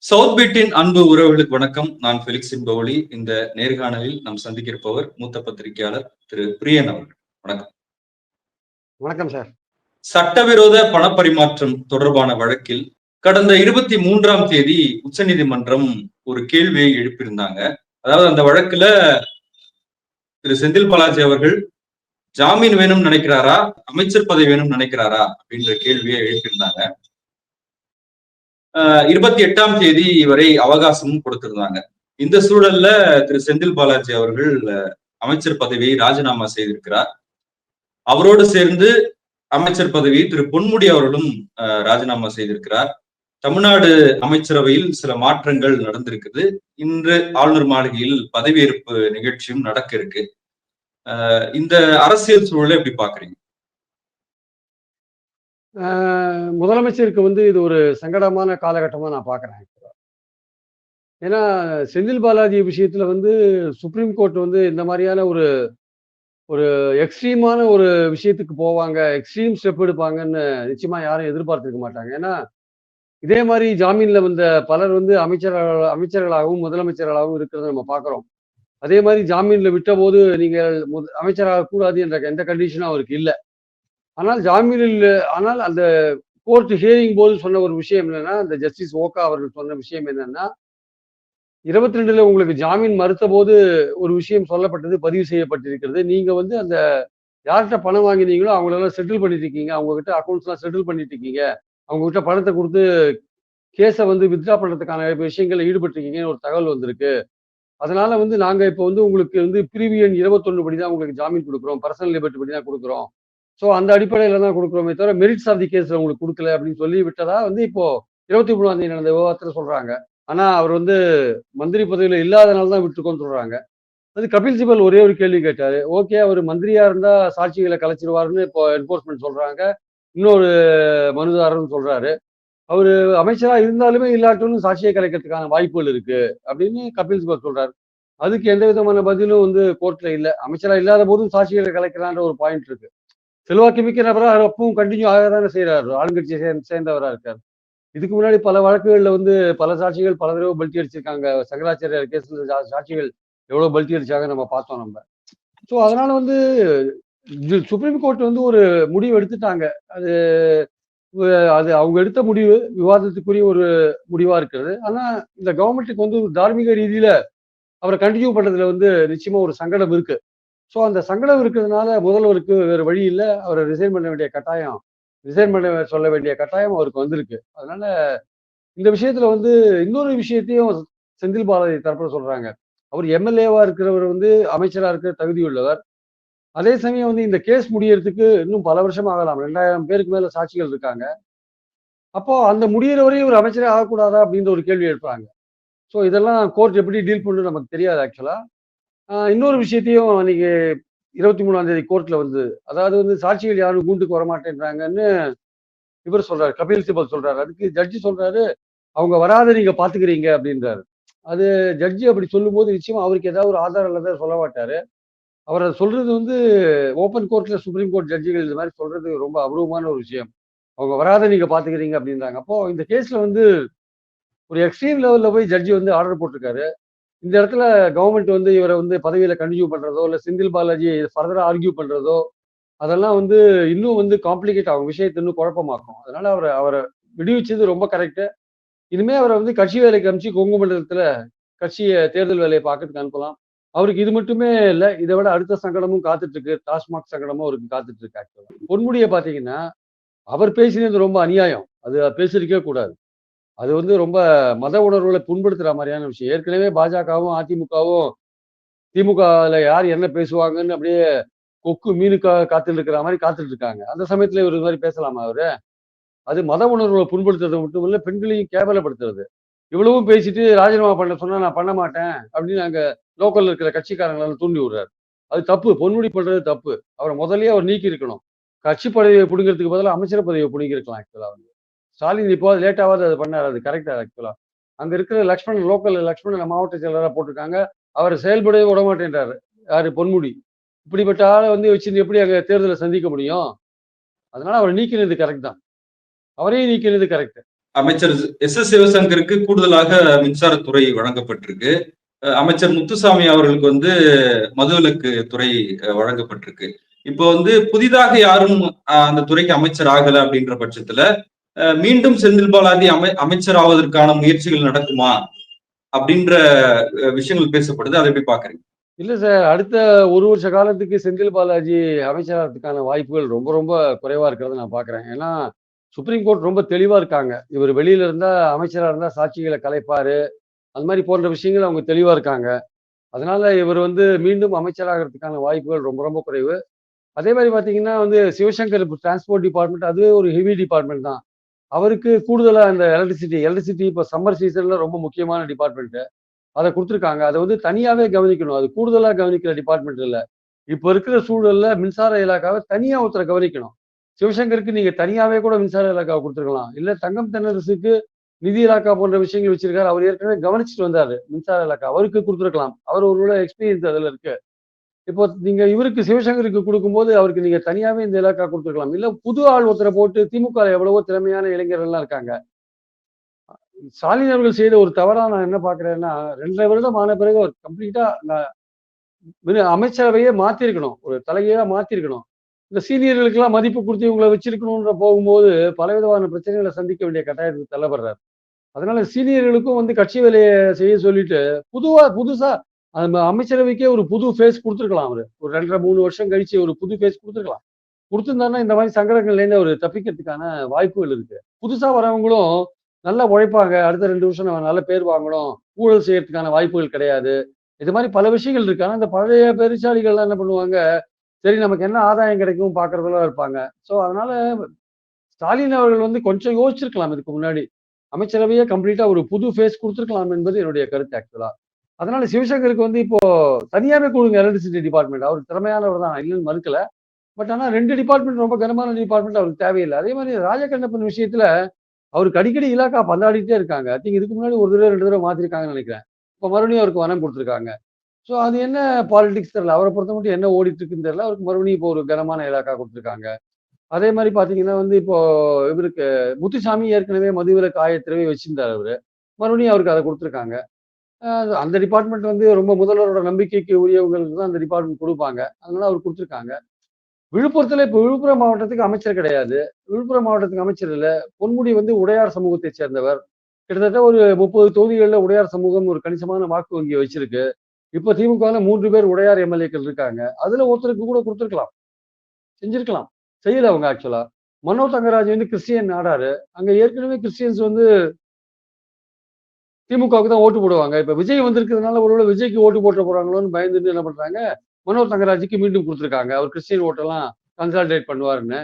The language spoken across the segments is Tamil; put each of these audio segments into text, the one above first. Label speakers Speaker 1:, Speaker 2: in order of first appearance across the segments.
Speaker 1: சவுத் பீட்டின் அன்பு உறவுகளுக்கு வணக்கம். நான் பெலிக்ஸ் பவுலி இந்த நேர்காணலில் நாம் சந்திக்க இருப்பவர் மூத்த பத்திரிகையாளர் திரு பிரியன் அவர்கள். வணக்கம்.
Speaker 2: வணக்கம் சார்.
Speaker 1: சட்டவிரோத பணப்பரிமாற்றம் தொடர்பான வழக்கில் கடந்த இருபத்தி மூன்றாம் தேதி உச்சநீதிமன்றம் ஒரு கேள்வியை எழுப்பியிருந்தாங்க. அதாவது அந்த வழக்குல திரு செந்தில் பாலாஜி அவர்கள் ஜாமீன் வேணும்னு நினைக்கிறாரா? அமைச்சர் பதவி வேணும்னு நினைக்கிறாரா? அப்படின்ற கேள்வியை எழுப்பியிருந்தாங்க. இருபத்தி எட்டாம் தேதி வரை அவகாசமும் கொடுத்திருந்தாங்க. இந்த சூழல்ல திரு செந்தில் பாலாஜி அவர்கள் அமைச்சர் பதவியை ராஜினாமா செய்திருக்கிறார். அவரோடு சேர்ந்து அமைச்சர் பதவியை திரு பொன்முடி அவர்களும் ராஜினாமா செய்திருக்கிறார். தமிழ்நாடு அமைச்சரவையில் சில மாற்றங்கள் நடந்திருக்குது. இன்று ஆளுநர் மாளிகையில் பதவியேற்பு நிகழ்ச்சியும் நடக்க இருக்கு. இந்த அரசியல் சூழலை எப்படி பாக்குறீங்க?
Speaker 2: முதலமைச்சருக்கு வந்து இது ஒரு சங்கடமான காலகட்டமாக நான் பார்க்குறேன் ஏன்னா செந்தில் பாலாஜி விஷயத்தில் வந்து சுப்ரீம் கோர்ட் வந்து இந்த மாதிரியான ஒரு ஒரு எக்ஸ்ட்ரீமான ஒரு விஷயத்துக்கு போவாங்க எக்ஸ்ட்ரீம் ஸ்டெப் எடுப்பாங்கன்னு நிச்சயமாக யாரும் எதிர்பார்த்துருக்க மாட்டாங்க. ஏன்னா இதே மாதிரி ஜாமீனில் வந்த பலர் வந்து அமைச்சர்கள் அமைச்சர்களாகவும் முதலமைச்சர்களாகவும் இருக்கிறத நம்ம பார்க்குறோம் அதே மாதிரி ஜாமீனில் விட்ட போது நீங்கள் அமைச்சராக கூடாது என்ற எந்த கண்டிஷனும் அவருக்கு இல்லை. ஆனால் ஜாமீனில் ஆனால் அந்த கோர்ட் ஹியரிங் போது சொன்ன ஒரு விஷயம் என்னன்னா அந்த ஜஸ்டிஸ் ஓகா அவர்கள் சொன்ன விஷயம் என்னன்னா இருபத்தி ரெண்டுல உங்களுக்கு ஜாமீன் மறுத்த போது ஒரு விஷயம் சொல்லப்பட்டது பதிவு செய்யப்பட்டிருக்கிறது. நீங்க வந்து அந்த யார்கிட்ட பணம் வாங்கினீங்களோ அவங்களெல்லாம் செட்டில் பண்ணிட்டு இருக்கீங்க அவங்க கிட்ட அக்கௌண்ட்ஸ்லாம் செட்டில் பண்ணிட்டு இருக்கீங்க அவங்க கிட்ட பணத்தை கொடுத்து கேஸை வந்து வித்ரா பண்றதுக்கான விஷயங்களில் ஈடுபட்டிருக்கீங்கன்னு ஒரு தகவல் வந்திருக்கு. அதனால வந்து நாங்க இப்போ வந்து உங்களுக்கு வந்து பிரிவியன் இருபத்தொன்னு படி தான் உங்களுக்கு ஜாமீன் கொடுக்குறோம். பர்சனல் லிபர்ட்டி படி தான் கொடுக்குறோம். ஸோ அந்த அடிப்படையில் தான் கொடுக்குறோமே தவிர மெரிட்ஸ் ஆஃப் தி கேஸ் உங்களுக்கு கொடுக்கல அப்படின்னு சொல்லி விட்டதா வந்து இப்போ இருபத்தி மூணாம் தேதி நடந்த விவாதத்தில் சொல்றாங்க. ஆனால் அவர் வந்து மந்திரி பதவியில் இல்லாதனால தான் விட்டுருக்கோன்னு சொல்றாங்க. அது கபில் சிபல் ஒரே ஒரு கேள்வி கேட்டாரு. ஓகே அவர் மந்திரியா இருந்தா சாட்சிகளை கலைச்சிருவாருன்னு இப்போ என்ஃபோர்ஸ்மெண்ட் சொல்றாங்க. இன்னொரு மனுதாரர்னு சொல்றாரு. அவர் அமைச்சரா இருந்தாலுமே இல்லாட்டும் சாட்சியை கலைக்கிறதுக்கான வாய்ப்புகள் இருக்கு அப்படின்னு கபில் சிபல் சொல்றாரு. அதுக்கு எந்த விதமான பதிலும் வந்து கோர்ட்ல இல்லை. அமைச்சரா இல்லாத போதும் சாட்சிகளை கலைக்கலான்ற ஒரு பாயிண்ட் இருக்கு. செல்வாக்கு மிக்க நபராக அப்பவும் கண்டினியூ ஆக தானே செய்யறாரு ஆளுங்கட்சியை சே சேர்ந்தவராக இருக்கார். இதுக்கு முன்னாடி பல வழக்குகளில் வந்து பல சாட்சிகள் பல தடவை பல்ட்டி அடிச்சிருக்காங்க. சங்கராச்சாரிய கேஸ்ல சாட்சிகள் எவ்வளவு பல்ட்டி அடிச்சாங்க நம்ம பார்த்தோம் நம்ம. ஸோ அதனால வந்து சுப்ரீம் கோர்ட் வந்து ஒரு முடிவு எடுத்துட்டாங்க. அது அது அவங்க எடுத்த முடிவு விவாதத்துக்குரிய ஒரு முடிவா இருக்கிறது. ஆனா இந்த கவர்மெண்ட்டுக்கு வந்து தார்மீக ரீதியில அவரை கண்டினியூ பண்றதுல வந்து நிச்சயமா ஒரு சங்கடம் இருக்கு. ஸோ அந்த சங்கடம் இருக்கிறதுனால முதல்வருக்கு வேறு வழி இல்லை. அவரை ரிசைன் பண்ண வேண்டிய கட்டாயம் ரிசைன் பண்ண சொல்ல வேண்டிய கட்டாயம் அவருக்கு வந்திருக்கு. அதனால இந்த விஷயத்துல வந்து இன்னொரு விஷயத்தையும் செந்தில் பாலாஜி தரப்புல சொல்றாங்க. அவர் எம்எல்ஏவா இருக்கிறவர் வந்து அமைச்சரா இருக்கிற தகுதி உள்ளவர். அதே சமயம் வந்து இந்த கேஸ் முடியறதுக்கு இன்னும் பல வருஷம் ஆகலாம். ரெண்டாயிரம் பேருக்கு மேல சாட்சிகள் இருக்காங்க. அப்போ அந்த முடியிற வரையும் ஒரு அமைச்சரே ஆகக்கூடாதா அப்படின்ற ஒரு கேள்வி எழுப்புறாங்க. ஸோ இதெல்லாம் கோர்ட் எப்படி டீல் பண்ணு நமக்கு தெரியாது ஆக்சுவலா இன்னொரு விஷயத்தையும் அன்னைக்கு இருபத்தி மூணாம் தேதி கோர்ட்ல வந்து அதாவது வந்து சாட்சிகள் யாரும் கூண்டுக்கு வரமாட்டேன்றாங்கன்னு இவர் சொல்றாரு கபில் சிபல் சொல்றாரு. அதுக்கு ஜட்ஜி சொல்றாரு அவங்க வராத நீங்க பாத்துக்கிறீங்க அப்படின்றாரு. அது ஜட்ஜி அப்படி சொல்லும் போது நிச்சயமா அவருக்கு ஏதாவது ஒரு ஆதாரம் இல்லாத சொல்ல மாட்டாரு. அவர் சொல்றது வந்து ஓப்பன் கோர்ட்ல சுப்ரீம் கோர்ட் ஜட்ஜிகள் இந்த மாதிரி சொல்றது ரொம்ப அபூர்வமான ஒரு விஷயம். அவங்க வராத நீங்க பாத்துக்கிறீங்க அப்படின்றாங்க. அப்போ இந்த கேஸ்ல வந்து ஒரு எக்ஸ்ட்ரீம் லெவல்ல போய் ஜட்ஜி வந்து ஆர்டர் போட்டிருக்காரு. இந்த இடத்துல கவர்மெண்ட் வந்து இவரை வந்து பதவியில கன்டினியூ பண்றதோ இல்லை செந்தில் பாலாஜி ஃபர்தரா ஆர்கியூ பண்றதோ அதெல்லாம் வந்து இன்னும் வந்து காம்ப்ளிகேட் ஆகும். விஷயத்தை இன்னும் குழப்பமாக்கும். அதனால அவரை அவரை விடுவிச்சது ரொம்ப கரெக்டு இனிமே அவரை வந்து கட்சி வேலைக்கு அனுப்பிச்சு கொங்கு மண்டலத்துல கட்சியை தேர்தல் வேலையை பார்க்கறதுக்கு அனுப்பலாம். அவருக்கு இது மட்டுமே இல்லை இதை விட அடுத்த சங்கடமும் காத்துட்டு இருக்கு டாஸ்மாக் சங்கடமும் அவருக்கு காத்துட்டு இருக்கு ஆக்சுவலா பொன்முடியை பாத்தீங்கன்னா அவர் பேசினது ரொம்ப அநியாயம். அது பேசிருக்கவே கூடாது. அது வந்து ரொம்ப மத உணர்வுகளை புண்படுத்துற மாதிரியான விஷயம். ஏற்கனவே பாஜகவும் அதிமுகவும் திமுகவில் யார் என்ன பேசுவாங்கன்னு அப்படியே கொக்கு மீனுக்காக காத்துட்டு இருக்கிற மாதிரி காத்துட்டு இருக்காங்க அந்த சமயத்துல இவர் மாதிரி பேசலாமா அவரு? அது மத உணர்வுகளை புண்படுத்துறது மட்டும் இல்லை பெண்களையும் கேவலப்படுத்துறது. இவ்வளவும் பேசிட்டு ராஜினாமா பண்ண சொன்னா நான் பண்ண மாட்டேன் அப்படின்னு அங்க லோக்கல்ல இருக்கிற கட்சிக்காரங்களெல்லாம் தூண்டி விடுறாரு. அது தப்பு. பொன்முடி பண்றது தப்பு. அவரை முதல்லயே அவர் நீக்கி இருக்கணும் கட்சி பதவியை பிடுங்கிறதுக்கு பதிலாக அமைச்சர் பதவியை பிடிங்கிருக்கலாம் ஆக்சுவலா வந்து. ஸ்டாலின் இப்போ லேட்டாவது அது பண்ணார் அது கரெக்டா ஆக்சுவலா அங்க இருக்கிற லக்ஷ்மண் லோக்கல் லக்ஷ்மணன் மாவட்ட செயலராக போட்டிருக்காங்க. அவர் செயல்படவே விட மாட்டேன்றாரு யாரு? பொன்முடி. இப்படிப்பட்ட ஆளை வந்து வச்சு எப்படி அங்கே தேர்தலை சந்திக்க முடியும்? அதனால அவர் நீக்கினது கரெக்ட் தான். அவரையும் நீக்கினது கரெக்ட்
Speaker 1: அமைச்சர் எஸ் எஸ் சிவசங்கருக்கு கூடுதலாக மின்சாரத்துறை வழங்கப்பட்டிருக்கு. அமைச்சர் முத்துசாமி அவர்களுக்கு வந்து மதுவிலக்கு துறை வழங்கப்பட்டிருக்கு. இப்போ வந்து புதிதாக யாரும் அந்த துறைக்கு அமைச்சர் ஆகல அப்படின்ற பட்சத்துல மீண்டும் செந்தில் பாலாஜி அமை அமைச்சர் ஆவதற்கான முயற்சிகள் நடக்குமா? அப்படின்ற விஷயங்கள் பேசப்படுது. அதை எப்படி பாக்குறீங்க
Speaker 2: இல்ல சார் அடுத்த ஒரு வருஷ காலத்துக்கு செந்தில் பாலாஜி அமைச்சராகிறதுக்கான வாய்ப்புகள் ரொம்ப ரொம்ப குறைவா இருக்கிறத நான் பாக்குறேன் ஏன்னா சுப்ரீம் கோர்ட் ரொம்ப தெளிவா இருக்காங்க. இவர் வெளியில இருந்தா அமைச்சரா இருந்தா சாட்சிகளை கலைப்பாரு. அந்த மாதிரி போன்ற விஷயங்கள் அவங்க தெளிவா இருக்காங்க. அதனால இவர் வந்து மீண்டும் அமைச்சராகிறதுக்கான வாய்ப்புகள் ரொம்ப ரொம்ப குறைவு. அதே மாதிரி பாத்தீங்கன்னா வந்து சிவசங்கர் டிரான்ஸ்போர்ட் டிபார்ட்மெண்ட் அதுவே ஒரு ஹெவி டிபார்ட்மெண்ட் தான். அவருக்கு கூடுதலாக இந்த எலக்ட்ரிசிட்டி எலக்ட்ரிசிட்டி இப்போ சம்மர் சீசனில் ரொம்ப முக்கியமான டிபார்ட்மெண்ட்டு அதை கொடுத்துருக்காங்க. அதை வந்து தனியாகவே கவனிக்கணும். அது கூடுதலாக கவனிக்கிற டிபார்ட்மெண்ட் இல்லை. இப்போ இருக்கிற சூழல்ல மின்சார இலாக்காவை தனியாக ஒருத்தரை கவனிக்கணும். சிவசங்கருக்கு நீங்க தனியாகவே கூட மின்சார இலாக்காவை கொடுத்துருக்கலாம். இல்லை தங்கம் தென்னரசுக்கு நிதி இலாக்கா போன்ற விஷயங்கள் வச்சிருக்காரு. அவர் ஏற்கனவே கவனிச்சுட்டு வந்தாரு மின்சார இலாக்கா. அவருக்கு கொடுத்துருக்கலாம். அவர் ஒரு எக்ஸ்பீரியன்ஸ் அதில் இருக்கு. இப்போ நீங்க இவருக்கு சிவசங்கருக்கு கொடுக்கும்போது அவருக்கு நீங்க தனியாவே இந்த இலாக்கா கொடுத்துருக்கலாம். இல்ல புது ஆள் ஒருத்தரை போட்டு திமுக எவ்வளவோ திறமையான இளைஞர்கள் எல்லாம் இருக்காங்க. ஸ்டாலின் அவர்கள் செய்த ஒரு தவறா நான் என்ன பாக்குறேன்னா ரெண்டரை வருடம் ஆன பிறகு அவர் கம்ப்ளீட்டா அமைச்சரவையே மாத்திருக்கணும். ஒரு தலைகீழா மாத்திருக்கணும். இந்த சீனியர்களுக்கு எல்லாம் மதிப்பு கொடுத்து இவங்களை வச்சிருக்கணும்ன்ற போகும்போது பலவிதமான பிரச்சனைகளை சந்திக்க வேண்டிய கட்டாயத்துக்கு தள்ளப்படுறாரு. அதனால சீனியர்களுக்கும் வந்து கட்சி வேலையை செய்ய சொல்லிட்டு புதுவா புதுசா அந்த அமைச்சரவைக்கே ஒரு புது ஃபேஸ் கொடுத்துருக்கலாம் அவர். ஒரு ரெண்டரை மூணு வருஷம் கழிச்சு ஒரு புது ஃபேஸ் கொடுத்துருக்கலாம். கொடுத்துருந்தாருன்னா இந்த மாதிரி சங்கடங்கள்ல இருந்து அவர் தப்பிக்கிறதுக்கான வாய்ப்புகள் இருக்கு. புதுசா வரவங்களும் நல்லா உழைப்பாங்க. அடுத்த ரெண்டு வருஷம் நம்ம நல்ல பேர் வாங்கணும். ஊழல் செய்யறதுக்கான வாய்ப்புகள் கிடையாது. இது மாதிரி பல விஷயங்கள் இருக்கு. ஆனால் இந்த பழைய பெருச்சாளிகள்லாம் என்ன பண்ணுவாங்க? சரி நமக்கு என்ன ஆதாயம் கிடைக்கும் பாக்குறதுல இருப்பாங்க. ஸோ அதனால ஸ்டாலின் அவர்கள் வந்து கொஞ்சம் யோசிச்சிருக்கலாம். இதுக்கு முன்னாடி அமைச்சரவையே கம்ப்ளீட்டா ஒரு புது ஃபேஸ் கொடுத்துருக்கலாம் என்பது என்னுடைய கருத்து ஆக்சுவலா அதனால சிவசங்கருக்கு வந்து இப்போ தனியாவே கொடுங்க எலக்ட்ரிசிட்டி டிபார்ட்மெண்ட் அவர் திறமையானவர் தான். இல்லைன்னு மறுக்கல. பட் ஆனால் ரெண்டு டிபார்ட்மெண்ட் ரொம்ப கனமான டிபார்ட்மெண்ட் அவருக்கு தேவையில்லை. அதே மாதிரி ராஜகண்ணப்பன் விஷயத்துல அவருக்கு அடிக்கடி இலாக்கா பந்தாடிட்டே இருக்காங்க. ஐ திங்க் இதுக்கு முன்னாடி ஒரு தடவை ரெண்டு தடவை மாத்திருக்காங்கன்னு நினைக்கிறேன். இப்போ மறுபடியும் அவருக்கு வனம் கொடுத்துருக்காங்க. ஸோ அது என்ன பாலிடிக்ஸ் தெரில அவரை பொறுத்த மட்டும் என்ன ஓடிட்டு இருக்குன்னு அவருக்கு மறுபடியும் இப்போ ஒரு கனமான இலாக்கா கொடுத்துருக்காங்க. அதே மாதிரி பார்த்தீங்கன்னா வந்து இப்போ இவருக்கு முத்துசாமி ஏற்கனவே மதுவிலக்கு திறவை வச்சிருந்தார் அவர். மறுபடியும் அவருக்கு அதை கொடுத்துருக்காங்க. அந்த டிபார்ட்மெண்ட் வந்து ரொம்ப முதல்வரோட நம்பிக்கைக்கு உரியவங்களுக்கு தான் அந்த டிபார்ட்மெண்ட் கொடுப்பாங்க. அதனால அவர் கொடுத்துருக்காங்க. விழுப்புரத்துல இப்போ விழுப்புரம் மாவட்டத்துக்கு அமைச்சர் கிடையாது. விழுப்புரம் மாவட்டத்துக்கு அமைச்சர் இல்லை. பொன்முடி வந்து உடையார் சமூகத்தை சேர்ந்தவர். கிட்டத்தட்ட ஒரு முப்பது தொகுதிகளில் உடையார் சமூகம் ஒரு கணிசமான வாக்கு வங்கி வச்சிருக்கு. இப்போ திமுகவில் மூன்று பேர் உடையார் எம்எல்ஏக்கள் இருக்காங்க. அதுல ஒருத்தருக்கு கூட கொடுத்துருக்கலாம். செஞ்சிருக்கலாம். செய்யல அவங்க ஆக்சுவலா மனோ தங்கராஜ் வந்து கிறிஸ்டியன் நாடாரு அங்க ஏற்கனவே கிறிஸ்டியன்ஸ் வந்து திமுகவுக்கு தான் ஓட்டு போடுவாங்க. இப்ப விஜய் வந்திருக்கிறதுனால ஒருவேளை விஜய்க்கு ஓட்டு போட்டு போறாங்களோன்னு பயந்துட்டு என்ன பண்றாங்க? மனோர் தங்கராஜுக்கு மீண்டும் கொடுத்துருக்காங்க. அவர் கிறிஸ்டின் ஓட்டெல்லாம் கன்சால்டேட் பண்ணுவாருன்னு.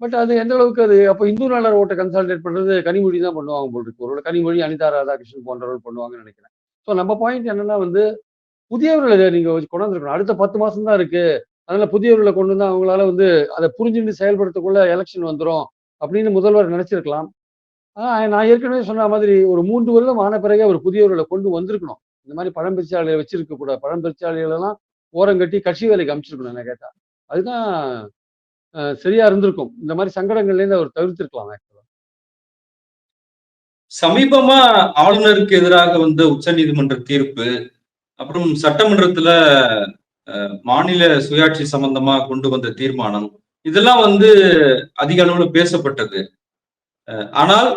Speaker 2: பட் அது எந்த அளவுக்கு அது அப்போ இந்து நாளர் ஓட்டை கன்சால்டேட் பண்றது கனிமொழி தான் பண்ணுவாங்க போல் இருக்கு. ஒருவேளை கனிமொழி அனிதா ராதாகிருஷ்ணன் போன்றவர்கள் பண்ணுவாங்கன்னு நினைக்கிறேன். ஸோ நம்ம பாயிண்ட் என்னன்னா வந்து புதியவர்களை நீங்க கொண்டாந்துருக்கணும். அடுத்த பத்து மாசம் தான் இருக்கு. அதனால புதியவர்களை கொண்டு வந்து அவங்களால வந்து அதை புரிஞ்சுட்டு செயல்படுத்தக்குள்ள எலெக்ஷன் வந்துடும் அப்படின்னு முதல்வர் நினைச்சிருக்கலாம். நான் ஏற்கனவே சொன்ன மாதிரி ஒரு மூன்று வருடம் ஆன பிறகு அவர் புதியவர்களை கொண்டு வந்திருக்கணும். இந்த மாதிரி பழம்பெருச்சாலையை வச்சிருக்க கூடாது. பழம்பெருச்சாலைகளெல்லாம் எல்லாம் ஓரங்கட்டி கட்சி வேலைக்கு அமைச்சிருக்கணும் என்ன கேட்டா. அதுதான் சரியா இருந்திருக்கும். இந்த மாதிரி சங்கடங்கள்ல இருந்து அவர் தவிர்த்திருக்கலாம் ஆக்சுவலா
Speaker 1: சமீபமா ஆளுநருக்கு எதிராக வந்த உச்ச நீதிமன்ற தீர்ப்பு அப்புறம் சட்டமன்றத்துல மாநில சுயாட்சி சம்பந்தமா கொண்டு வந்த தீர்மானம் இதெல்லாம் வந்து அதிக அளவுல பேசப்பட்டது. ஆனால்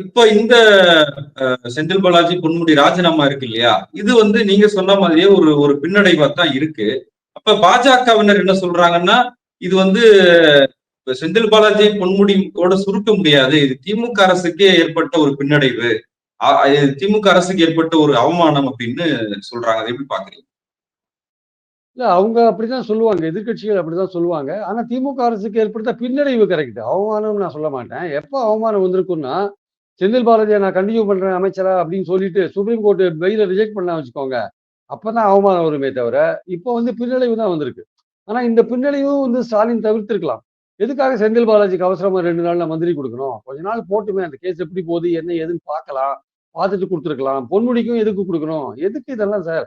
Speaker 1: இப்போ இந்த செந்தில் பாலாஜி பொன்முடி ராஜினாமா இருக்கு இல்லையா? இது வந்து நீங்க சொன்ன மாதிரியே ஒரு ஒரு பின்னடைவா தான் இருக்கு. அப்ப பாஜகவினர் என்ன சொல்றாங்கன்னா இது வந்து செந்தில் பாலாஜி பொன்முடியோட சுருக்க முடியாது. இது திமுக அரசுக்கே ஏற்பட்ட ஒரு பின்னடைவு. திமுக அரசுக்கு ஏற்பட்ட ஒரு அவமானம் அப்படின்னு சொல்றாங்க. அதை எப்படி பாக்குறீங்க?
Speaker 2: இல்லை அவங்க அப்படிதான் சொல்லுவாங்க. எதிர்கட்சிகள் அப்படிதான் சொல்லுவாங்க. ஆனா திமுக அரசுக்கு ஏற்படுத்த பின்னடைவு கரெக்ட் அவமானம் நான் சொல்ல மாட்டேன். எப்போ அவமானம் வந்திருக்குன்னா செந்தில் பாலாஜியை நான் கண்டினியூ பண்றேன் அமைச்சரா அப்படின்னு சொல்லிட்டு சுப்ரீம் கோர்ட் பெயில ரிஜெக்ட் பண்ண வச்சுக்கோங்க. அப்பதான் அவமானம் வருமே தவிர இப்போ வந்து பின்னடைவு தான் வந்திருக்கு. ஆனா இந்த பின்னடைவும் வந்து ஸ்டாலின் தவிர்த்திருக்கலாம். எதுக்காக செந்தில் பாலாஜிக்கு அவசரமா ரெண்டு நாள்ல மந்திரி கொடுக்கணும்? கொஞ்ச நாள் போட்டுமே அந்த கேஸ் எப்படி போகுது என்ன ஏதுன்னு பார்க்கலாம். பார்த்துட்டு கொடுத்துருக்கலாம். பொன்முடிக்கும் எதுக்கு கொடுக்கணும்? எதுக்கு இதெல்லாம் சார்?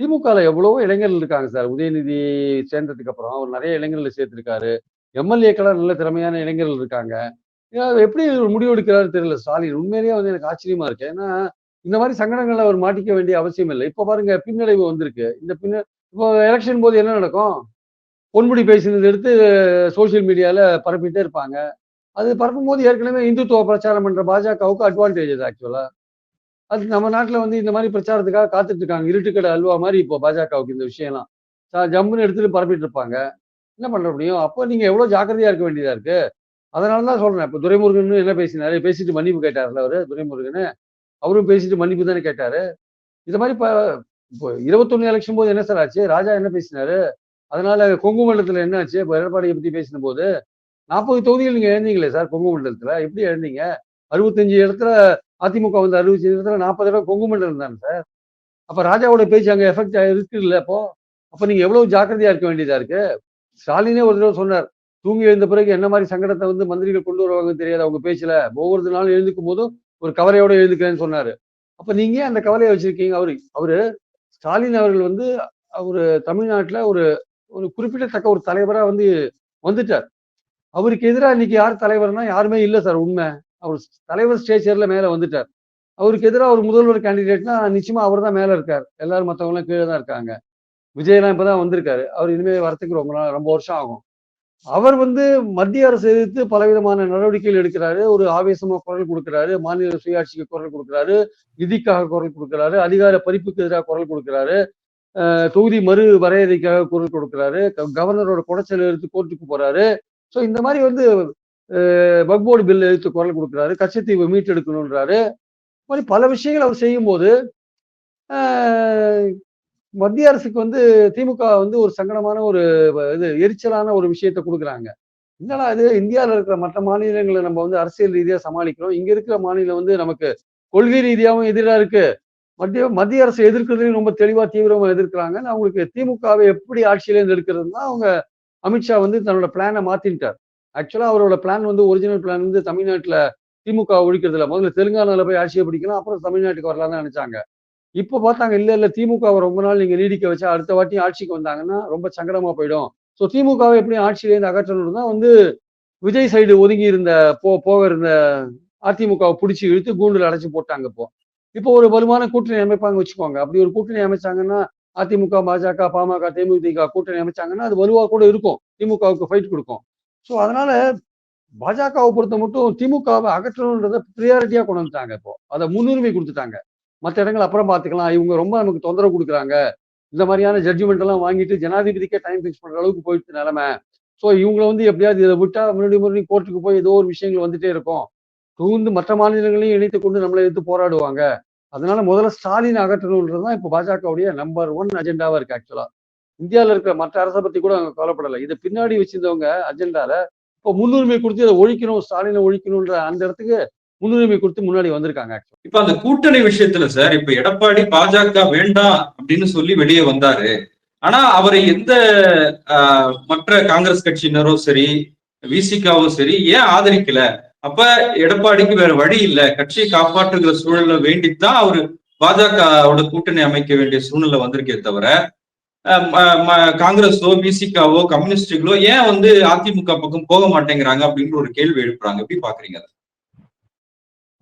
Speaker 2: திமுகவில் எவ்வளவோ இளைஞர்கள் இருக்காங்க சார். உதயநிதி சேர்ந்ததுக்கு அப்புறம் அவர் நிறைய இளைஞர்களை சேர்த்திருக்காரு. எம்எல்ஏக்கெல்லாம் நல்ல திறமையான இளைஞர்கள் இருக்காங்க. எப்படி முடிவு எடுக்கிறாரு தெரியல. ஸ்டாலின் உண்மையிலேயே வந்து எனக்கு ஆச்சரியமா இருக்கு. ஏன்னா இந்த மாதிரி சங்கடங்கள்ல அவர் மாட்டிக்க வேண்டிய அவசியம் இல்லை. இப்போ பாருங்க பின்னடைவு வந்திருக்கு. இந்த பின்ன இப்போ எலெக்ஷன் போது என்ன நடக்கும்? பொன்முடி பேசினது எடுத்து சோசியல் மீடியால பரப்பிட்டே இருப்பாங்க. அது பரப்பும் போது ஏற்கனவே இந்துத்துவ பிரச்சாரம் பண்ற பாஜகவுக்கு அட்வான்டேஜ் ஆக்சுவலா அது நம்ம நாட்டில் வந்து இந்த மாதிரி பிரச்சாரத்துக்காக காத்துட்டு இருக்காங்க. இருட்டுக்கடை அல்வா மாதிரி இப்போ பாஜகவுக்கு இந்த விஷயம்லாம். ஜம்முன்னு எடுத்துட்டு பரப்பிட்டு இருப்பாங்க. என்ன பண்ண முடியும்? அப்போ நீங்க எவ்வளவு ஜாக்கிரதையா இருக்க வேண்டியதா இருக்கு? அதனால தான் சொல்றேன். இப்போ துரைமுருகன் என்ன பேசினாரு? பேசிட்டு மன்னிப்பு கேட்டார்ல அவரு துரைமுருகன் அவரும் பேசிட்டு மன்னிப்பு தானே கேட்டாரு. இது மாதிரி இப்போ இப்போ இருபத்தொன்னு எலெக்ஷன் போது என்ன சார் ஆச்சு? ராஜா என்ன பேசினாரு? அதனால கொங்கு மண்டலத்துல என்ன ஆச்சு? இப்போ எடப்பாடியை பத்தி பேசின போது நாற்பது தொகுதிகள் நீங்க எழுந்தீங்களே சார் கொங்கு மண்டலத்துல? எப்படி எழுந்தீங்க? அறுபத்தஞ்சு இடத்துல அதிமுக வந்து அறுபது இடத்துல நாற்பது தடவை கொங்கு மண்டலம் சார். அப்ப ராஜாவோட பேச்சு அங்க எஃபெக்ட் இருக்கு இல்லை அப்போ. அப்போ நீங்க எவ்வளவு ஜாக்கிரதையா இருக்க வேண்டியதா இருக்கு? ஸ்டாலினே ஒரு தடவை சொன்னார் தூங்கி எழுந்த பிறகு என்ன மாதிரி சங்கடத்தை வந்து மந்திரிகள் கொண்டு வருவாங்க தெரியாது அவங்க பேச்சுல. ஒவ்வொரு நாளும் எழுந்துக்கும் போதும் ஒரு கவரையோட எழுந்துக்கிறேன்னு சொன்னாரு. அப்போ நீங்க ஏன் அந்த கவலையை வச்சிருக்கீங்க? அவரு அவரு ஸ்டாலின் அவர்கள் வந்து அவரு தமிழ்நாட்டுல ஒரு ஒரு குறிப்பிடத்தக்க ஒரு தலைவரா வந்து வந்துட்டார். அவருக்கு எதிராக இன்னைக்கு யார் தலைவர்னா யாருமே இல்லை சார் உண்மை. அவர் தலைவர் ஸ்டேச்சர்ல மேலே வந்துட்டார். அவருக்கு எதிராக ஒரு முதல்வர் கேண்டிடேட்னா நிச்சயமா அவர் தான் மேலே இருக்கார். எல்லாரும் மற்றவங்களாம் கீழே தான் இருக்காங்க. விஜயெல்லாம் இப்பதான் வந்திருக்காரு. அவர் இனிமேல் வரத்துக்கு ரொம்ப நாள் ரொம்ப வருஷம் ஆகும். அவர் வந்து மத்திய அரசு எதிர்த்து பலவிதமான நடவடிக்கைகள் எடுக்கிறாரு. ஒரு ஆவேசமா குரல் கொடுக்கிறாரு. மாநில சுயாட்சிக்கு குரல் கொடுக்கிறாரு. நிதிக்காக குரல் கொடுக்கிறாரு. அதிகார பறிப்புக்கு எதிராக குரல் கொடுக்கிறாரு. தொகுதி மறு வரையறைக்காக குரல் கொடுக்கிறாரு. க- கவர்னரோட குடைச்சல் எடுத்து கோர்ட்டுக்கு போறாரு. ஸோ இந்த மாதிரி வந்து பக்போர்டு பில் எடுத்து குரல் கொடுக்குறாரு கச்சத்தீவை மீட்டெடுக்கணுன்றாரு மாதிரி பல விஷயங்கள் அவர் செய்யும்போது மத்திய அரசுக்கு வந்து திமுக வந்து ஒரு சங்கடமான ஒரு இது எரிச்சலான ஒரு விஷயத்தை கொடுக்குறாங்க. என்னடா இது? இந்தியாவில் இருக்கிற மற்ற மாநிலங்களை நம்ம வந்து அரசியல் ரீதியாக சமாளிக்கிறோம். இங்கே இருக்கிற மாநிலம் வந்து நமக்கு கொள்கை ரீதியாகவும் எதிராக இருக்கு. மத்திய மத்திய அரசு எதிர்க்கிறதுலையும் ரொம்ப தெளிவாக தீவிரமாக எதிர்க்கிறாங்க அவங்களுக்கு திமுகவை எப்படி ஆட்சியிலேருந்து எடுக்கிறதுனா அவங்க அமித்ஷா வந்து தன்னோட பிளானை மாத்திட்டார் ஆக்சுவலாக அவரோட பிளான் வந்து ஒரிஜினல் பிளான் வந்து தமிழ்நாட்டில் திமுக ஒழிக்கிறதுல. முதல்ல தெலுங்கானாவில் போய் ஆட்சியை பிடிக்கலாம் அப்புறம் தமிழ்நாட்டுக்கு வரலாம்னு நினைச்சாங்க. இப்போ பார்த்தாங்க இல்லை இல்லை திமுகவை ரொம்ப நாள் நீங்கள் நீடிக்க வச்சா அடுத்த வாட்டி ஆட்சிக்கு வந்தாங்கன்னா ரொம்ப சங்கடமாக போயிடும். ஸோ திமுகவை எப்படி ஆட்சியிலேருந்து அகற்றணும் தான் வந்து விஜய் சைடு ஒதுங்கி இருந்த போ போக இருந்த அதிமுகவை பிடிச்சி இழுத்து கூண்டில் அடைச்சி போட்டாங்க இப்போ. இப்போ ஒரு வலுவான கூட்டணி அமைப்பாங்க வச்சுக்கோங்க. அப்படி ஒரு கூட்டணி அமைச்சாங்கன்னா அதிமுக பாஜக பாமக தேமுதிக கூட்டணி அமைச்சாங்கன்னா அது வலுவாக கூட இருக்கும். திமுகவுக்கு ஃபைட் கொடுக்கும். ஸோ அதனால பாஜகவை பொறுத்த மட்டும் திமுகவை அகற்றணுன்றத ப்ரியாரிட்டியா கொண்டு வந்துட்டாங்க இப்போ. அதை முன்னுரிமை கொடுத்துட்டாங்க. மற்ற இடங்கள் அப்புறம் பார்த்துக்கலாம். இவங்க ரொம்ப நமக்கு தொந்தரவு கொடுக்குறாங்க. இந்த மாதிரியான ஜட்ஜ்மெண்ட் எல்லாம் வாங்கிட்டு ஜனாதிபதிக்கே டைம் ஃபிக்ஸ் பண்ற அளவுக்கு போயிடுச்சு நிலைமை. ஸோ இவங்களை வந்து எப்படியாவது இதை விட்டா முன்னாடி முன்னாடி கோர்ட்டுக்கு போய் ஏதோ ஒரு விஷயங்கள் வந்துட்டே இருக்கும். தூந்து மற்ற மாநிலங்களையும் இணைத்து கொண்டு நம்மளை எடுத்து போராடுவாங்க. அதனால முதல்ல ஸ்டாலின் அகற்றணுன்றது தான் இப்போ பாஜகவுடைய நம்பர் ஒன் அஜெண்டாவா இருக்கு ஆக்சுவலா இந்தியாவில் இருக்கிற மற்ற அரசை பத்தி கூட அவங்க கவலைப்படலை. இதை பின்னாடி வச்சிருந்தவங்க அஜெண்டால இப்போ முன்னுரிமை கொடுத்து இதை ஒழிக்கணும் ஸ்டாலினை ஒழிக்கணும்ன்ற அந்த இடத்துக்கு முன்னுரிமை கொடுத்து முன்னாடி வந்திருக்காங்க
Speaker 1: இப்ப அந்த கூட்டணி விஷயத்துல சார் இப்ப எடப்பாடி பாஜக வேண்டாம் அப்படின்னு சொல்லி வெளியே வந்தாரு. ஆனா அவரை எந்த ஆஹ், மற்ற காங்கிரஸ் கட்சியினரும் சரி விசிகாவும் சரி ஏன் ஆதரிக்கல? அப்ப எடப்பாடிக்கு வேற வழி இல்ல. கட்சியை காப்பாற்றுகிற சூழலை வேண்டித்தான் அவரு பாஜகவோட கூட்டணி அமைக்க வேண்டிய சூழ்நிலை வந்திருக்கே தவிர காங்கிரஸோ விசிகாவோ கம்யூனிஸ்டுகளோ ஏன் வந்து அதிமுக பக்கம் போக மாட்டேங்கிறாங்க அப்படின்ற ஒரு கேள்வி எழுப்புறாங்க. எப்படி பாக்குறீங்க?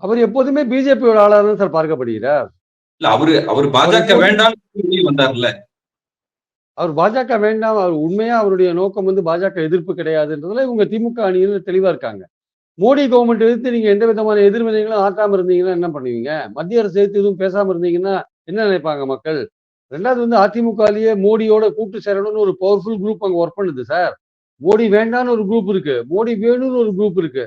Speaker 2: அவர் எப்போதுமே பிஜேபியோட ஆளாக தான் சார் பார்க்கப்படுகிறார்.
Speaker 1: இல்ல அவரு அவர் பாஜக வேண்டாம் வந்தார்ல.
Speaker 2: அவர் பாஜக வேண்டாம் அவர் உண்மையா அவருடைய நோக்கம் வந்து பாஜக எதிர்ப்பு கிடையாதுன்றதுல இவங்க திமுக அணியில் தெளிவா இருக்காங்க. மோடி கவர்மெண்ட் எதிர்த்து நீங்க எந்த விதமான எதிர்வினைகளும் ஆற்றாம இருந்தீங்கன்னா என்ன பண்ணுவீங்க? மத்திய அரசு எதிர்த்து எதுவும் பேசாம இருந்தீங்கன்னா என்ன நினைப்பாங்க மக்கள்? ரெண்டாவது வந்து அதிமுகலயே மோடியோட கூட்டு சேரணும்னு ஒரு பவர்ஃபுல் குரூப் அங்க ஒர்க் பண்ணுது சார் மோடி வேண்டான்னு ஒரு குரூப் இருக்கு. மோடி வேணும்னு ஒரு குரூப் இருக்கு.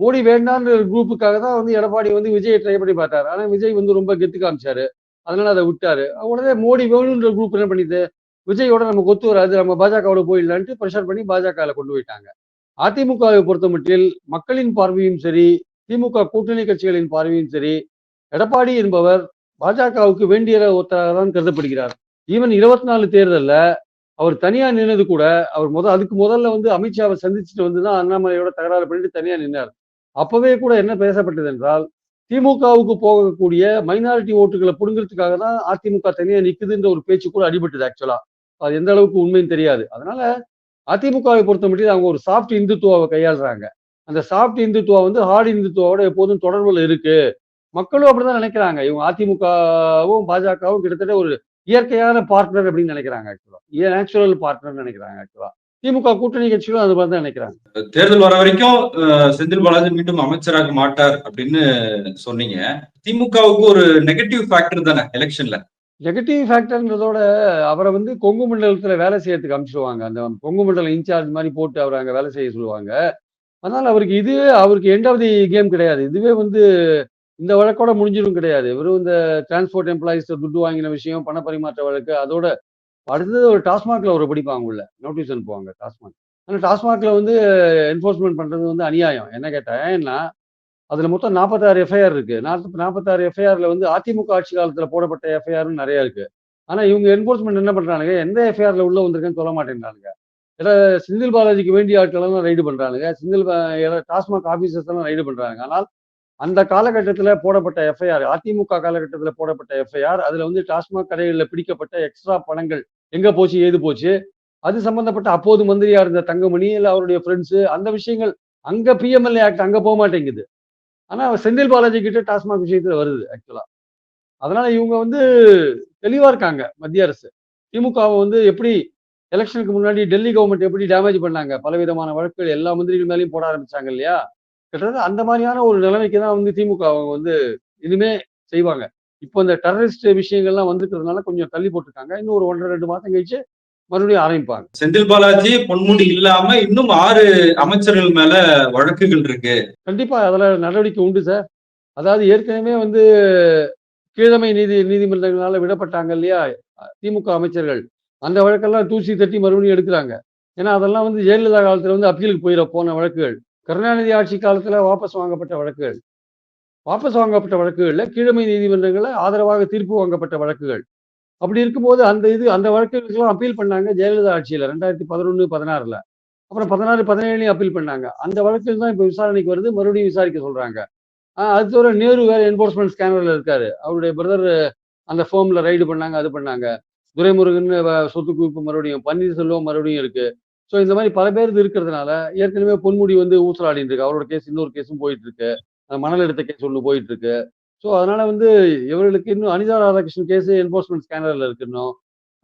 Speaker 2: மோடி வேண்டான்னு ஒரு குரூப்புக்காக தான் வந்து எடப்பாடி வந்து விஜய் ட்ரை பண்ணி பார்த்தாரு. ஆனா விஜய் வந்து ரொம்ப கெத்து காமிச்சாரு. அதனால அதை விட்டாரு. உடனே மோடி வேணுன்ற குரூப் என்ன பண்ணிது? விஜயோட நம்ம கொத்து வராது. நம்ம பாஜகவோட போயிடலான்ட்டு ப்ரெஷர் பண்ணி பாஜகவில் கொண்டு போயிட்டாங்க. அதிமுகவை பொறுத்த மட்டில் மக்களின் பார்வையும் சரி திமுக கூட்டணி கட்சிகளின் பார்வையும் சரி எடப்பாடி என்பவர் பாஜகவுக்கு வேண்டிய ஒருத்தராக தான் கருதப்படுகிறார். ஈவன் இருபத்தி நாலு தேர்தலில் அவர் தனியா நின்னது கூட அவர் முத அதுக்கு முதல்ல வந்து அமித்ஷாவை சந்திச்சுட்டு வந்து தான் அண்ணாமலையோட தகராறு பண்ணிட்டு தனியா நின்னார். அப்பவே கூட என்ன பேசப்பட்டது என்றால் திமுகவுக்கு போகக்கூடிய மைனாரிட்டி ஓட்டுகளை புடுங்கிறதுக்காக தான் அதிமுக தனியா நிக்குதுன்ற ஒரு பேச்சு கூட அடிபட்டது ஆக்சுவலா அது எந்த அளவுக்கு உண்மைன்னு தெரியாது. அதனால அதிமுகவை பொறுத்த மட்டும் அவங்க ஒரு சாஃப்ட் இந்துத்துவாவை கையாளுறாங்க. அந்த சாஃப்ட் இந்துத்துவா வந்து ஹார்ட் இந்துத்துவாவோட எப்போதும் தொடர்புல இருக்கு. மக்களும் அப்படிதான் நினைக்கிறாங்க. இவங்க அதிமுகவும் பாஜகவும் கிட்டத்தட்ட ஒரு இயற்கையான பார்ட்னர் அப்படின்னு நினைக்கிறாங்க ஆக்சுவலா நேச்சுரல் பார்ட்னர் நினைக்கிறாங்க ஆக்சுவலா திமுக கூட்டணி கட்சிகளும் அது மாதிரி தான் நினைக்கிறாங்க.
Speaker 1: தேர்தல் வர வரைக்கும் செந்தில் பாலாஜி மீண்டும் அமைச்சராக மாட்டார் அப்படின்னு சொன்னீங்க. திமுகவுக்கு ஒரு நெகட்டிவ் ஃபேக்டர் தானே எலெக்ஷன்ல
Speaker 2: நெகட்டிவ் ஃபேக்டர்ன்றதோட அவரை வந்து கொங்கு மண்டலத்துல வேலை செய்யறதுக்கு அனுப்பிச்சிடுவாங்க. அந்த கொங்கு மண்டலம் இன்சார்ஜ் மாதிரி போட்டு அவரை அங்க வேலை செய்ய சொல்லுவாங்க. அதனால அவருக்கு இது அவருக்கு எண்ட் ஆஃப் தி கேம் கிடையாது. இதுவே வந்து இந்த வழக்கோட முடிஞ்சிடும் கிடையாது. வெறும் இந்த டிரான்ஸ்போர்ட் எம்ப்ளாயிஸ் துட்டு வாங்கின விஷயம் பண பரிமாற்ற வழக்கு அதோட அடுத்தது ஒரு டாஸ்மாக்ல ஒரு படிப்பாங்க உள்ள. நோட்டீஸ் அனுப்புவாங்க டாஸ்மாக். ஆனால் டாஸ்மாக்ல வந்து என்ஃபோர்ஸ்மெண்ட் பண்றது வந்து அநியாயம். என்ன கேட்டா ஏன்னா அதுல மொத்தம் நாற்பத்தாறு எஃப்ஐஆர் இருக்கு. நாற்பத்தி நாற்பத்தாறு எஃப்ஐஆர்ல வந்து அதிமுக ஆட்சி காலத்துல போடப்பட்ட எஃப்ஐஆர்னு நிறைய இருக்கு. ஆனா இவங்க என்போர்ஸ்மெண்ட் என்ன பண்றானுங்க? எந்த எஃப்ஐஆர்ல உள்ள வந்திருக்குன்னு சொல்ல மாட்டேங்கிறானுங்க ஏன்னா செந்தில் பாலாஜிக்கு வேண்டிய ஆட்கள் எல்லாம் ரைடு பண்றானுங்க. செந்தில் டாஸ்மாக் ஆபீசர்ஸ் எல்லாம் ரைடு பண்றாங்க ஆனால் அந்த காலகட்டத்துல போடப்பட்ட எஃப்ஐஆர் அதிமுக காலகட்டத்துல போடப்பட்ட எஃப்ஐஆர் அதுல வந்து டாஸ்மாக் கடைகளில் பிடிக்கப்பட்ட எக்ஸ்ட்ரா பணங்கள் எங்க போச்சு ஏது போச்சு? அது சம்பந்தப்பட்ட அப்போது மந்திரியா இருந்த தங்கமணி இல்ல அவருடைய ஃப்ரெண்ட்ஸு அந்த விஷயங்கள் அங்க பிஎம்எல்ஏ ஆக்ட் அங்க போக மாட்டேங்குது. ஆனா செந்தில் பாலாஜி கிட்ட டாஸ்மாக் விஷயத்துல வருது ஆக்சுவலா அதனால இவங்க வந்து தெளிவா இருக்காங்க மத்திய அரசு. திமுகவை வந்து எப்படி எலெக்ஷனுக்கு முன்னாடி டெல்லி கவர்மெண்ட் எப்படி டேமேஜ் பண்ணாங்க? பலவிதமான வழக்குகள் எல்லா மந்திரிகள் மேலேயும் போட ஆரம்பிச்சாங்க இல்லையா? கிட்டத்தட்ட அந்த மாதிரியான ஒரு நிலைமைக்கு தான் வந்து திமுக அவங்க வந்து இனிமே செய்வாங்க. இப்போ இந்த டெரரிஸ்ட் விஷயங்கள்லாம் வந்துக்கிறதுனால கொஞ்சம் தள்ளி போட்டிருக்காங்க. இன்னும் ஒரு ஒன்றரை ரெண்டு மாசம் கழிச்சு மறுபடியும் ஆரம்பிப்பாங்க.
Speaker 1: செந்தில் பாலாஜி பொன்முடி இல்லாம இன்னும் ஆறு அமைச்சர்கள் மேல வழக்குகள் இருக்கு.
Speaker 2: கண்டிப்பா அதுல நடவடிக்கை உண்டு சார். அதாவது ஏற்கனவே வந்து கீழமை நீதி நீதிமன்றங்களால விடப்பட்டாங்க இல்லையா திமுக அமைச்சர்கள். அந்த வழக்கெல்லாம் தூசி தட்டி மறுபடியும் எடுக்கிறாங்க. ஏன்னா அதெல்லாம் வந்து ஜெயலலிதா காலத்துல வந்து அப்பீலுக்கு போயிட போன வழக்குகள். கருணாநிதி ஆட்சி காலத்துல வாபஸ் வாங்கப்பட்ட வழக்குகள். வாபஸ் வாங்கப்பட்ட வழக்குகள்ல கீழமை நீதிமன்றங்களில் ஆதரவாக தீர்ப்பு வாங்கப்பட்ட வழக்குகள். அப்படி இருக்கும்போது அந்த இது அந்த வழக்குகளுக்கெல்லாம் அப்பீல் பண்ணாங்க ஜெயலலிதா ஆட்சியில ரெண்டாயிரத்தி பதினொன்னு பதினாறுல. அப்புறம் பதினாறு பதினேழுலையும் அப்பீல் பண்ணாங்க. அந்த வழக்கில் தான் இப்போ விசாரணைக்கு வருது மறுபடியும் விசாரிக்க சொல்றாங்க. ஆஹ் அது தவிர நேரு வேற என்போர்ஸ்மெண்ட் ஸ்கேனர்ல இருக்காரு. அவருடைய பிரதர் அந்த ஃபோம்ல ரைடு பண்ணாங்க அது பண்ணாங்க. துரைமுருகன் சொத்து குவிப்பு மறுபடியும் பன்னீர்செல்வம் மறுபடியும் இருக்கு. ஸோ இந்த மாதிரி பல பேர் இருக்கிறதுனால ஏற்கனவே பொன்முடி வந்து ஊசலாடிட்டு இருக்கு. அவரோட கேஸ் இன்னொரு கேஸும் போயிட்டு இருக்கு. மணல் எடுத்த கேஸ் ஒன்று போயிட்டு இருக்கு. ஸோ அதனால வந்து இவர்களுக்கு இன்னும் அனிதா ராதாகிருஷ்ணன் கேஸ் என்போர்ஸ்மெண்ட் ஸ்கேனர்ல இருக்கணும்.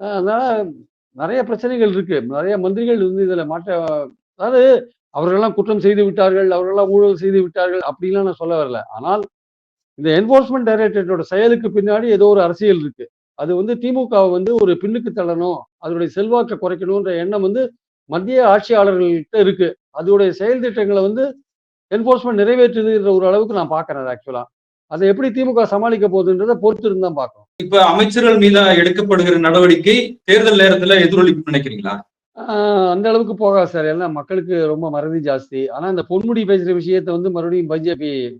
Speaker 2: அதனால நிறைய பிரச்சனைகள் இருக்கு. நிறைய மந்திரிகள் வந்து இதில் மாற்ற அதாவது அவர்களெல்லாம் குற்றம் செய்து விட்டார்கள் அவர்களெல்லாம் ஊழல் செய்து விட்டார்கள் அப்படிலாம் நான் சொல்ல வரல. ஆனால் இந்த என்போர்ஸ்மெண்ட் டைரக்டரேட்டோட செயலுக்கு பின்னாடி ஏதோ ஒரு அரசியல் இருக்கு. அது வந்து திமுக வந்து ஒரு பின்னுக்கு தள்ளணும் அதனுடைய செல்வாக்கை குறைக்கணும்ன்ற எண்ணம் வந்து மத்திய ஆட்சியாளர்கள்கிட்ட இருக்கு. அதோடைய செயல் திட்டங்களை வந்து என்போர்ஸ்மெண்ட் நிறைவேற்றுதுன்ற ஒரு அளவுக்கு நான் பார்க்கறேன் ஆக்சுவலா அதை எப்படி திமுக சமாளிக்க போகுதுன்றதை பொறுத்து இருந்து தான் பார்க்கணும்.
Speaker 1: இப்ப அமைச்சர்கள் மீது எடுக்கப்படுகிற நடவடிக்கை தேர்தல் நேரத்துல எதிரொலிக்கும் நினைக்கிறீங்களா?
Speaker 2: அந்த அளவுக்கு போகாது சார். ஏன்னா மக்களுக்கு ரொம்ப மறதி ஜாஸ்தி. ஆனா இந்த பொன்முடி பேசுற விஷயத்தை வந்து மறுபடியும் பிஜேபி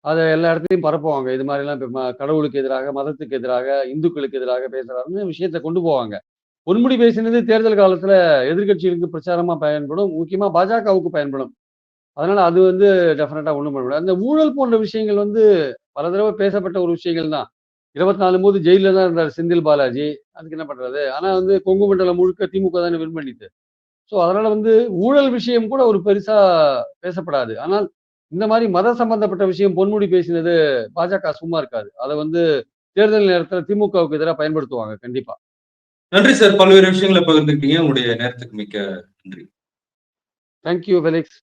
Speaker 2: அதை எல்லா இடத்துலையும் பரப்புவாங்க. இது மாதிரி எல்லாம் இப்ப ம- கடவுளுக்கு எதிராக மதத்துக்கு எதிராக இந்துக்களுக்கு எதிராக பேசுறாருன்னு விஷயத்தை கொண்டு போவாங்க. பொன்முடி பேசினது தேர்தல் காலத்துல எதிர்க்கட்சிகளுக்கு பிரச்சாரமா பயன்படும் முக்கியமா பாஜகவுக்கு பயன்படும். அதனால அது வந்து டெஃபினட்டா ஒண்ணும் பண்ண முடியாது. அந்த ஊழல் போன்ற விஷயங்கள் வந்து பல தடவை பேசப்பட்ட ஒரு விஷயங்கள் தான். இருபத்தி நாலு போது ஜெயில தான் இருந்தார் செந்தில் பாலாஜி. அதுக்கு என்ன பண்றது? ஆனா வந்து கொங்கு மண்டலம் முழுக்க திமுக தானே வின் பண்ணிட்டு. ஸோ அதனால வந்து ஊழல் விஷயம் கூட ஒரு பெருசா பேசப்படாது. ஆனால் இந்த மாதிரி மத சம்பந்தப்பட்ட விஷயம் பொன்முடி பேசினது பாஜக சும்மா இருக்காது. அதை வந்து தேர்தல் நேரத்தில் திமுகவுக்கு எதிராக பயன்படுத்துவாங்க கண்டிப்பா.
Speaker 1: நன்றி சார். பல்வேறு விஷயங்களை பகிர்ந்துக்கிட்டீங்க. உங்களுடைய நேரத்துக்கு மிக்க நன்றி.
Speaker 2: Thank you Felix